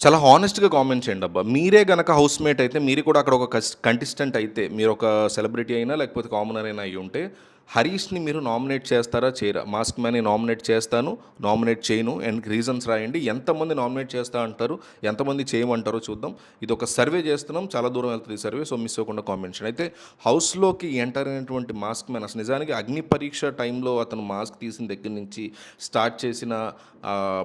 చాలా హానెస్ట్‌గా కామెంట్ చేయండి అబ్బా! మీరే గనక హౌస్‌మేట్ అయితే మీరు కూడా అక్కడ ఒక కస్ కంటెస్టెంట్ అయితే మీరు ఒక సెలబ్రిటీ అయినా లేకపోతే కామనర్ అయినా ఉంటే హరీష్‌ని మీరు నామినేట్ చేస్తారా? చేయరా? మాస్క్ మ్యాన్‌ని నామినేట్ చేస్తాను, నామినేట్ చేయను అండ్ రీజన్స్ రాయండి. ఎంతమంది నామినేట్ చేస్తా అంటారు? ఎంతమంది చేయమంటారో చూద్దాం. ఇది ఒక సర్వే చేస్తున్నాం. చాలా దూరం వెళ్తుంది ఈ సర్వే. సో మిస్ అవ్వకుండా కామెంట్ చేయండి. అయితే హౌస్‌లోకి ఎంటర్ అయినటువంటి మాస్క్ మ్యాన్ అసలు నిజానికి అగ్ని పరీక్ష టైంలో అతను మాస్క్ తీసిన దగ్గర నుంచి స్టార్ట్ చేసిన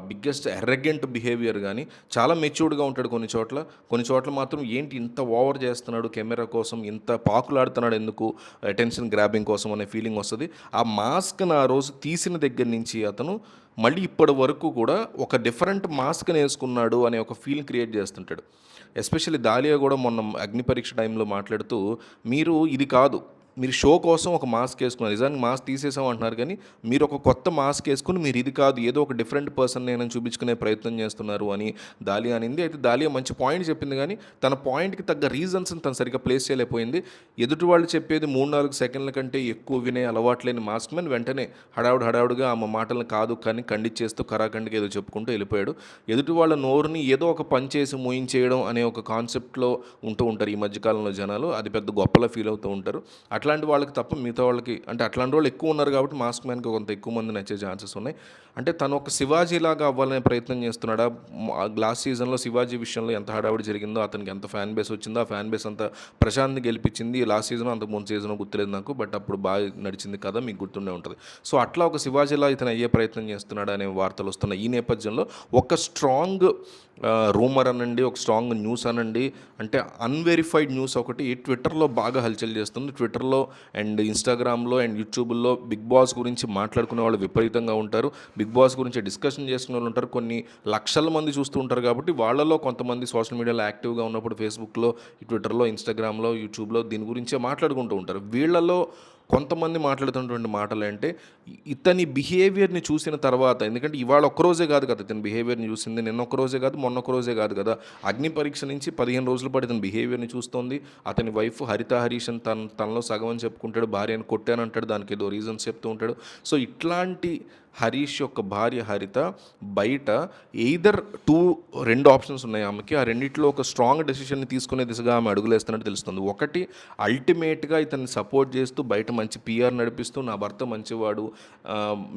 బిగ్గెస్ట్ ఎర్రగెంట్ బిహేవియర్ కానీ చాలా మెచ్యూర్డ్‌గా ఉంటాడు కొన్ని చోట్ల. కొన్ని చోట్ల మాత్రం ఏంటి ఇంత ఓవర్ చేస్తున్నాడు కెమెరా కోసం, ఇంత పాకులాడుతున్నాడు ఎందుకు అటెన్షన్ గ్రాబింగ్ కోసం అనే ఫీలింగ్ వస్తుంది ఆ మాస్క్‌ని ఆ రోజు తీసిన దగ్గర నుంచి అతను మళ్ళీ ఇప్పటి వరకు కూడా ఒక డిఫరెంట్ మాస్క్‌ని వేసుకున్నాడు అనే ఒక ఫీల్ క్రియేట్ చేస్తుంటాడు. ఎస్పెషల్లీ దాలియా కూడా మొన్న అగ్ని పరీక్ష టైంలో మాట్లాడుతూ మీరు ఇది కాదు. మీరు షో కోసం ఒక మాస్క్ వేసుకున్నారు నిజానికి మాస్క్ తీసేసాం అంటున్నారు కానీ మీరు ఒక కొత్త మాస్క్ వేసుకుని మీరు ఇది కాదు ఏదో ఒక డిఫరెంట్ పర్సన్ నేను చూపించుకునే ప్రయత్నం చేస్తున్నారు అని దాలియా అనింది. అయితే దాలియా మంచి పాయింట్ చెప్పింది కానీ తన పాయింట్‌కి తగ్గ రీజన్స్‌ని తను సరిగ్గా ప్లేస్ చేయలేకపోయింది. ఎదుటి వాళ్ళు చెప్పేది మూడు నాలుగు సెకండ్ల కంటే ఎక్కువ వినే అలవాటు లేని మాస్క్ మ్యాన్ వెంటనే హడావుడు హడావుడిగా ఆమె మాటలను కాదు కానీ ఖండిచ్చేస్తూ కరాఖండిగా ఏదో చెప్పుకుంటూ వెళ్ళిపోయాడు. ఎదుటి వాళ్ళ నోరుని ఏదో ఒక పని చేసి మూయించేయడం అనే ఒక కాన్సెప్ట్‌లో ఉంటూ ఉంటారు ఈ మధ్యకాలంలో జనాలు. అది పెద్ద గొప్పలా ఫీల్ అవుతూ ఉంటారు. అట్లాంటి వాళ్ళకి తప్ప మిగతా వాళ్ళకి అంటే అట్లాంటి వాళ్ళు ఎక్కువ ఉన్నారు కాబట్టి మాస్క్ మ్యాన్‌కి కొంత ఎక్కువ మంది నచ్చే ఛాన్సెస్ ఉన్నాయి. అంటే తను ఒక శివాజీలాగా అవ్వాలనే ప్రయత్నం చేస్తున్నాడా? లాస్ట్ సీజన్‌లో శివాజీ విషయంలో ఎంత హడావిడి జరిగిందో అతనికి ఎంత ఫ్యాన్ బేస్ వచ్చిందో ఆ ఫ్యాన్ బేస్ అంతా ప్రశాంత్‌ని గెలిపించింది. లాస్ట్ అంత ముందు సీజన్లో గుర్తులేదు నాకు. బట్ అప్పుడు బాగా నడిచింది కథ మీకు గుర్తుండే ఉంటుంది సో అట్లా ఒక శివాజీలా ఇతను అయ్యే ప్రయత్నం చేస్తున్నాడు అనే వార్తలు వస్తున్నాయి. ఈ నేపథ్యంలో ఒక స్ట్రాంగ్ రూమర్ అనండి, ఒక స్ట్రాంగ్ న్యూస్ అనండి అంటే అన్‌వెరిఫైడ్ న్యూస్ ఒకటి ట్విట్టర్‌లో బాగా హల్చల్ చేస్తుంది. ట్విట్టర్‌లో అండ్ ఇన్‌స్టాగ్రామ్‌లో అండ్ యూట్యూబ్లో బిగ్ బాస్ గురించి మాట్లాడుకునే వాళ్ళు విపరీతంగా ఉంటారు. బిగ్ బాస్ గురించి డిస్కషన్ చేసుకునే వాళ్ళు ఉంటారు. కొన్ని లక్షల మంది చూస్తూ ఉంటారు కాబట్టి వాళ్ళలో కొంతమంది సోషల్ మీడియాలో యాక్టివ్‌గా ఉన్నప్పుడు ఫేస్‌బుక్‌లో, ట్విట్టర్‌లో, ఇన్‌స్టాగ్రామ్‌లో, యూట్యూబ్‌లో దీని గురించే మాట్లాడుకుంటూ ఉంటారు. వీళ్ళలో కొంతమంది మాట్లాడుతున్నటువంటి మాటలు అంటే ఇతని బిహేవియర్‌ని చూసిన తర్వాత ఎందుకంటే ఇవాళ ఒక్కరోజే కాదు కదా ఇతని బిహేవియర్‌ని చూసింది. నిన్న ఒక్కరోజే కాదు, మొన్న ఒక్కరోజే కాదు కదా! అగ్ని పరీక్ష నుంచి 15 రోజుల పాటు ఇతని బిహేవియర్‌ని చూస్తోంది. అతని వైఫ్ హరిత హరీష్ అని తన తనలో సగం అని చెప్పుకుంటాడు. భార్యను కొట్టానంటాడు. దానికి ఏదో రీజన్స్ చెప్తూ ఉంటాడు. సో ఇట్లాంటి హరీష్ యొక్క భార్య హరిత బయట ఎయిదర్ 2 2 ఆప్షన్స్ ఉన్నాయి ఆమెకి. ఆ రెండిట్లో ఒక స్ట్రాంగ్ డెసిషన్‌ని తీసుకునే దిశగా ఆమె అడుగులేస్తున్నట్టు తెలుస్తుంది. ఒకటి అల్టిమేట్‌గా ఇతన్ని సపోర్ట్ చేస్తూ బయట మంచి పిఆర్ నడిపిస్తూ నా భర్త మంచివాడు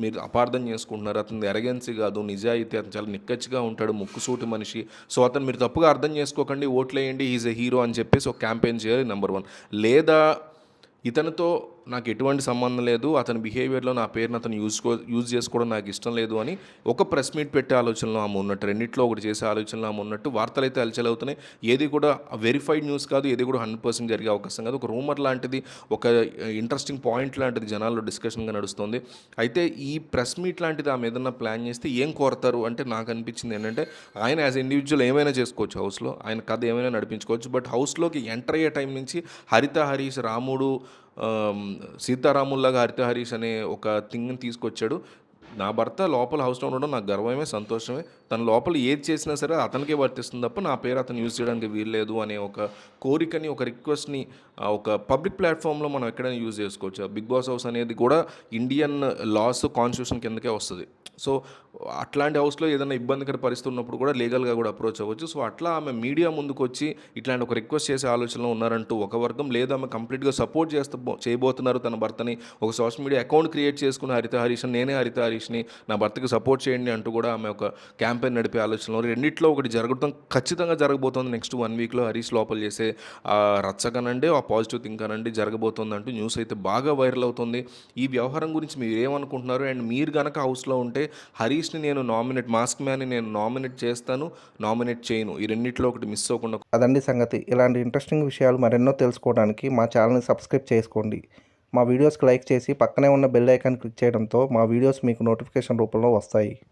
మీరు అపార్థం చేసుకుంటున్నారు. అతని ఎరగెన్సీ కాదు నిజాయితీ అతను చాలా నిక్కచ్చిగా ఉంటాడు. ముక్కుసూటి మనిషి. సో అతను మీరు తప్పుగా అర్థం చేసుకోకండి. ఓట్లేయండి. ఈజ్ ఎ హీరో అని చెప్పేసి ఒక క్యాంపెయిన్ చేయాలి నెంబర్ వన్ లేదా ఇతనితో నాకు ఎటువంటి సంబంధం లేదు. అతని బిహేవియర్‌లో నా పేరుని అతను యూజ్‌కో యూజ్ చేసుకోవడం నాకు ఇష్టం లేదు అని ఒక ప్రెస్ మీట్ పెట్టే ఆలోచనలో ఆమె ఉన్నట్టు. రెండిట్లో ఒకటి చేసే ఆలోచనలో ఆమె ఉన్నట్టు. వార్తలు అయితే అలచలవుతున్నాయి ఏది కూడా వెరిఫైడ్ న్యూస్ కాదు. ఏది కూడా 100% జరిగే అవకాశం కాదు. ఒక రూమర్ లాంటిది, ఒక ఇంట్రెస్టింగ్ పాయింట్ లాంటిది జనాల్లో డిస్కషన్‌గా నడుస్తుంది. అయితే ఈ ప్రెస్ మీట్ లాంటిది ఆమె ఏదన్నా ప్లాన్ చేస్తే ఏం కోరతారు అంటే నాకు అనిపించింది ఏంటంటే ఆయన యాజ్ ఇండివిజువల్ ఏమైనా చేసుకోవచ్చు హౌస్‌లో. ఆయన కథ ఏమైనా నడిపించుకోవచ్చు. బట్ హౌస్‌లోకి ఎంటర్ అయ్యే టైం నుంచి హరిత హరీష్, రాముడు సీతారాముల్లాగా హరిత హరీష్ అనే ఒక థింగ్‌ని తీసుకొచ్చాడు. నా భర్త లోపల హౌస్‌లో ఉండడం నాకు గర్వమే, సంతోషమే. తన లోపల ఏది చేసినా సరే అతనికే వర్తిస్తుంది తప్ప నా పేరు అతను యూజ్ చేయడానికి వీల్లేదు అనే ఒక కోరికని, ఒక రిక్వెస్ట్‌ని ఒక పబ్లిక్ ప్లాట్‌ఫామ్‌లో మనం ఎక్కడైనా యూజ్ చేసుకోవచ్చు. బిగ్ బాస్ హౌస్ అనేది కూడా ఇండియన్ లాస్, కాన్స్టిట్యూషన్ కిందకే వస్తుంది సో అట్లాంటి హౌస్‌లో ఏదైనా ఇబ్బందికర పరిస్థితి ఉన్నప్పుడు కూడా లీగల్‌గా కూడా అప్రోచ్ అవ్వచ్చు. సో అట్లా ఆమె మీడియా ముందుకు వచ్చి ఇట్లాంటి ఒక రిక్వెస్ట్ చేసే ఆలోచనలో ఉన్నారంటూ ఒక వర్గం. లేదా ఆమె కంప్లీట్‌గా సపోర్ట్ చేస్తూ చేయబోతున్నారు తన భర్తని. ఒక సోషల్ మీడియా అకౌంట్ క్రియేట్ చేసుకున్న హరిత హరీష్ నేనే హరిత హరీష్‌ని నా భర్తకి సపోర్ట్ చేయండి అంటూ కూడా ఆమె ఒక క్యాంపెయిన్ నడిపే ఆలోచనలో రెండిట్లో ఒకటి జరగడం ఖచ్చితంగా జరగబోతోంది. నెక్స్ట్ వన్ వీక్‌లో హరీష్ లోపల చేసే రచ్చకనండి ఆ పాజిటివ్ థింక్ అనండి జరగబోతోంది అంటూ న్యూస్ అయితే బాగా వైరల్ అవుతుంది. ఈ వ్యవహారం గురించి మీరు ఏమనుకుంటున్నారు అండ్ మీరు కనుక హౌస్‌లో ఉంటే హరీష్ హరీష్‌ని నేను నామినేట్ మాస్క్ మ్యాన్‌ని నేను నామినేట్ చేస్తాను, నామినేట్ చేయను. ఈ రెండింటిలో ఒకటి మిస్ అవ్వకుండా అదండి సంగతి. ఇలాంటి ఇంట్రెస్టింగ్ విషయాలు మరెన్నో తెలుసుకోవడానికి మా ఛానల్‌ని సబ్స్క్రైబ్ చేసుకోండి. మా వీడియోస్‌కి లైక్ చేసి పక్కనే ఉన్న బెల్ ఐకాన్ క్లిక్ చేయడంతో మా వీడియోస్ మీకు నోటిఫికేషన్ రూపంలో వస్తాయి.